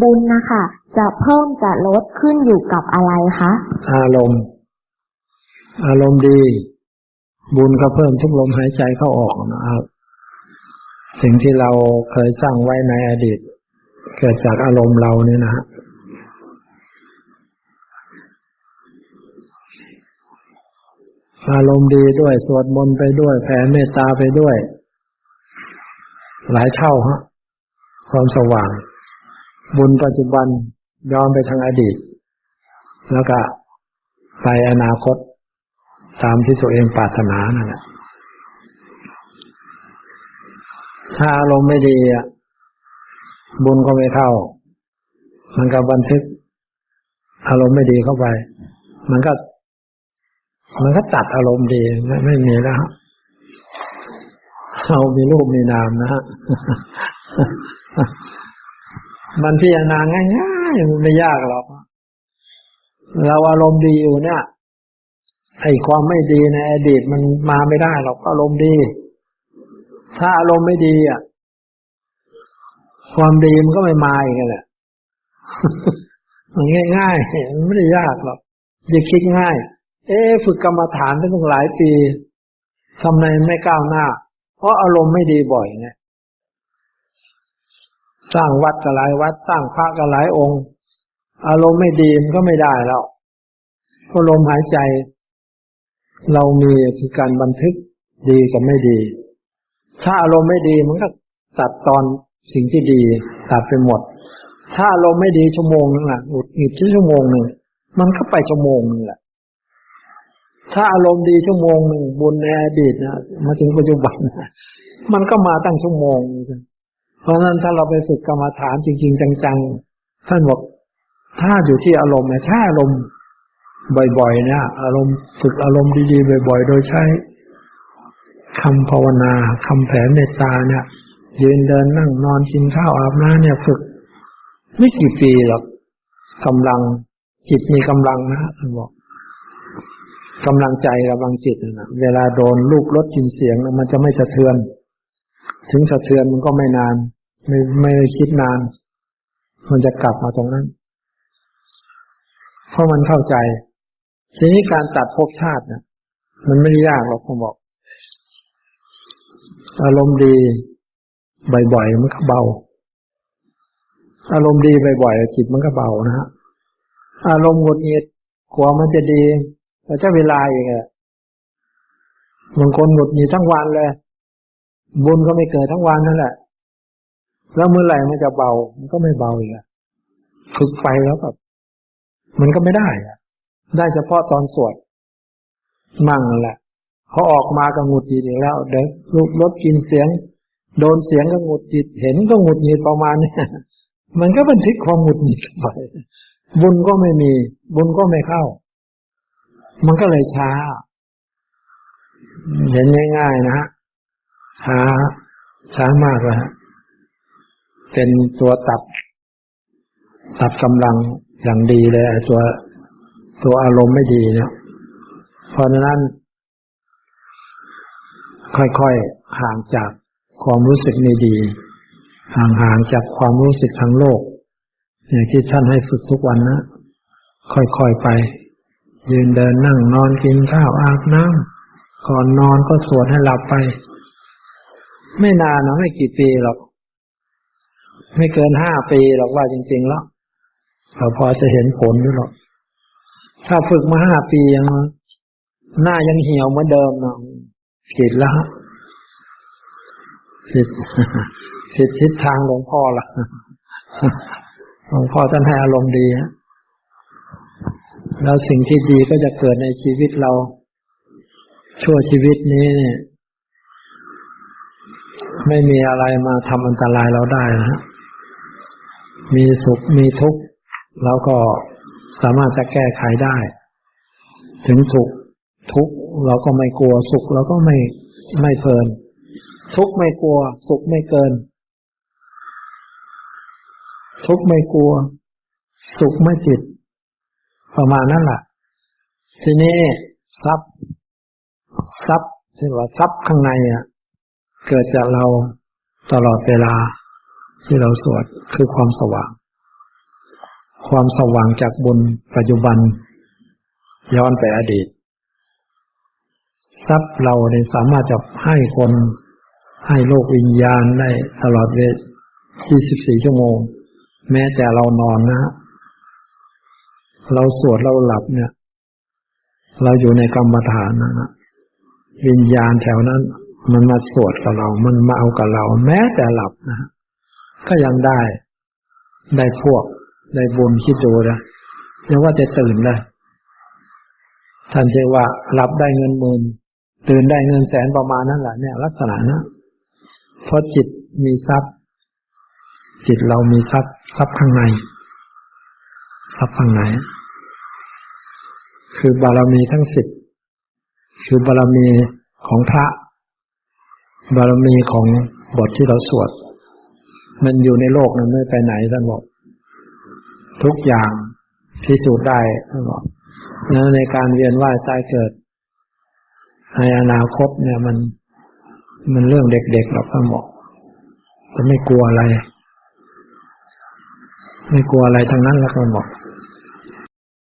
บุญนะคะ จะเพิ่มจะลดขึ้นอยู่กับอะไรคะ อารมณ์ อารมณ์ดี บุญก็เพิ่มทุกลมหายใจเข้าออกนะครับสิ่งที่เราเคยสร้างไว้ในอดีต เกิดจากอารมณ์เราเนี่ยนะฮะอารมณ์ดีด้วย สวดมนต์ไปด้วยแผ่เมตตาไปด้วย หลายเท่าฮะ ความสว่าง บุญปัจจุบันย้อนไปทางอดีต แล้วก็ไปอนาคต ตามที่ตัวเองปรารถนานั่นแหละถ้าอารมณ์ไม่ดีอะบุญก็ไม่เข้า มันก็บันทึก อารมณ์ไม่ดีเข้าไป มันก็ มันก็ตัดอารมณ์ดีไม่ไม่มีแล้วเรามีรูปมีนามนะฮะ มันพิจารณาง่ายๆมันไม่ยากหรอกเราอารมณ์ดีอยู่เนี่ยไอ้ความไม่ดีในอดีตมันมาไม่ได้หรอกอารมณ์ดี ถ้าอารมณ์ไม่ดีอะ ความดีมันก็ไม่มาอีกแหละมันง่ายๆมันไม่ได้ยากหรอกอย่าคิดง่าย เอ๊ะฝึกกรรมฐานตั้งหลายปีทำไมไม่ก้าวหน้า เพราะอารมณ์ไม่ดีบ่อยไง สร้างวัดก็หลายวัด สร้างพระก็หลายองค์ อารมณ์ไม่ดีมันก็ไม่ได้แล้วเพราะลมหายใจ เรามีคือการบันทึกดีกับไม่ดี ถ้าอารมณ์ไม่ดีมันก็ตัดตอนสิ่งที่ดีตัดไปหมด ถ้าอารมณ์ไม่ดีชั่วโมงนึงอะหงุดหงิดชั่วโมงหนึ่งมันก็ไปชั่วโมงนึงแหละถ้าอารมณ์ดีชั่วโมงหนึ่งบุญในอดีตนะมาถึงปัจจุบันนะมันก็มาตั้งชั่วโมงนึง เพราะฉะนั้นถ้าเราไปฝึกกรรมฐานจริง ๆ จังๆ ท่านบอกถ้าอยู่ที่อารมณ์นะถ้อารมณ์บ่อยๆเนี่ยอารมณ์ฝึกอารมณ์ดีๆ บ่อย ๆ โดยใช้คำภาวนาคำแผ่เมตตาเนี่ยยืนเดินนั่งนอนกินข้าวอาบน้ำเนี่ยฝึก ไม่กี่ปีหรอกกำลังจิตมีกำลังนะท่านบอกกำลังใจกำลังจิตนะเวลาโดนลูกรถกินเสียงมันจะไม่สะเทือน ถึงสะเทือนมันก็ไม่นาน ไม่ไม่คิดนาน มันจะกลับมาตรงนั้น เพราะมันเข้าใจ ทีนี้การตัดภพชาตินะมันไม่ได้ยากหรอกผมบอก อารมณ์ดีบ่อยๆมันก็เบา อารมณ์ดีบ่อยๆจิตมันก็เบานะฮะอารมณ์หงุดหงิดกลัวมันจะดีแต่เจะเวลาอีกอะบางคนหงุดหงิดทั้งวันเลย บุญก็ไม่เกิดทั้งวันนั่นแหละ แล้วเมื่อไหร่มันจะเบา มันก็ไม่เบาอีกฝึกไปแล้วแบบมันก็ไม่ได้อะได้เฉพาะตอนสวดมั่งนั่นแหละพอออกมาก็หงุดหงิดอีกแล้ว เด็กลูกรถกินเสียง โดนเสียงก็หงุดหงิดเห็นก็หงุดหงิดประมาณนี้มันก็บันทึกความหงุดหงิดไปบุญก็ไม่มี บุญก็ไม่เข้า มันก็เลยช้า เห็นง่ายๆนะฮะ ช้า ช้ามากเลยเป็นตัวตัด ตัดกำลังอย่างดีเลยตัวตัวอารมณ์ไม่ดีเนี่ยเพราะฉะนั้น ค่อยๆห่างจากความรู้สึกไม่ดี ห่างๆจากความรู้สึกทางโลกอย่างที่ท่านให้ฝึกทุกวันนะค่อยๆไป ยืนเดินนั่งนอนกินข้าวอาบน้ำก่อนนอนก็สวดให้หลับไป ไม่นานนะไม่กี่ปีหรอก ไม่เกินห้าปีหรอกว่าจริง ๆ แล้วเราพอจะเห็นผลด้วยหรอก ถ้าฝึกมาห้าปียังหน้ายังเหี่ยวเหมือนเดิมเนาะผิดแล้วฮะผิดผิดทิศทางหลวงพ่อละหลวงพ่อท่านให้อารมณ์ดีฮะแล้วสิ่งที่ดีก็จะเกิดในชีวิตเรา ชั่วชีวิตนี้เนี่ย ไม่มีอะไรมาทำอันตรายเราได้นะมีสุขมีทุกข์เราก็สามารถจะแก้ไขได้ ถึงทุกข์ทุกข์เราก็ไม่กลัวสุขเราก็ไม่ไม่เพลิน ทุกข์ไม่กลัว สุขไม่เกิน ทุกข์ไม่กลัว สุขไม่จิต ประมาณนั้นแหละทีนี้ทรัพย์ทรัพย์ที่ว่าทรัพย์ข้างในอะ เกิดจากเราตลอดเวลาที่เราสวดคือความสว่าง ความสว่างจากบนปัจจุบัน ย้อนไปอดีต ทรัพย์เราเนี่ยสามารถจะให้คนให้โลกวิญญาณได้ตลอดเวล24 ชั่วโมง แม้แต่เรานอนนะ เราสวดเราหลับเนี่ย เราอยู่ในกรรมฐานนะวิญญาณแถวนั้น มันมาสวดกับเรา มันมาเอากับเรา แม้แต่หลับนะก็ยังได้ ได้พวก ได้บุญคิดดูนะยังว่าจะตื่นเลยท่านเชื่อว่าหลับได้เงินหมื่นตื่นได้เงินแสนประมาณนั้นแหละเนี่ย ลักษณะนะเพราะจิตมีทรัพย์ จิตเรามีทรัพย์ทรัพย์ข้างใน ทรัพย์ข้างในคือบารมีทั้งสิบคือบารมีของพระ บารมีของบทที่เราสวด มันอยู่ในโลกนั้นไม่ไปไหนท่านบอก ทุกอย่างพิสูจน์ได้ท่านบอกแล้วในการเวียนว่ายตายเกิด ในอนาคตเนี่ยมันมันเรื่องเด็กๆหรอกท่านบอกจะไม่กลัวอะไร ไม่กลัวอะไรทั้งนั้นแล้วท่านบอก